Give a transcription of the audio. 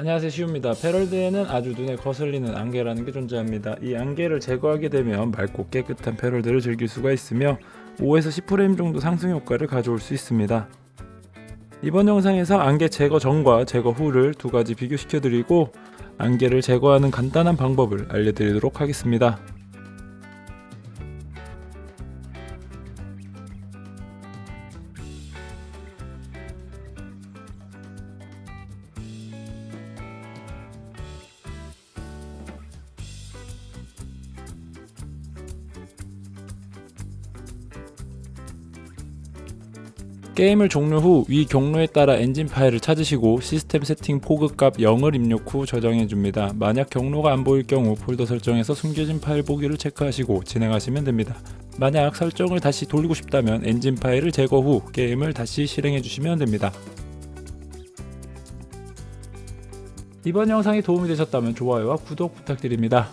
안녕하세요 시우입니다. 패럴드에는 아주 눈에 거슬리는 안개라는 게 존재합니다. 이 안개를 제거하게 되면 맑고 깨끗한 패럴드를 즐길 수가 있으며 5에서 10프레임 정도 상승 효과를 가져올 수 있습니다. 이번 영상에서 안개 제거 전과 제거 후를 두 가지 비교시켜 드리고 안개를 제거하는 간단한 방법을 알려드리도록 하겠습니다. 게임을 종료 후 위 경로에 따라 엔진 파일을 찾으시고 시스템 세팅 포그 값 0을 입력 후 저장해 줍니다. 만약 경로가 안 보일 경우 폴더 설정에서 숨겨진 파일 보기를 체크하시고 진행하시면 됩니다. 만약 설정을 다시 돌리고 싶다면 엔진 파일을 제거 후 게임을 다시 실행해 주시면 됩니다. 이번 영상이 도움이 되셨다면 좋아요와 구독 부탁드립니다.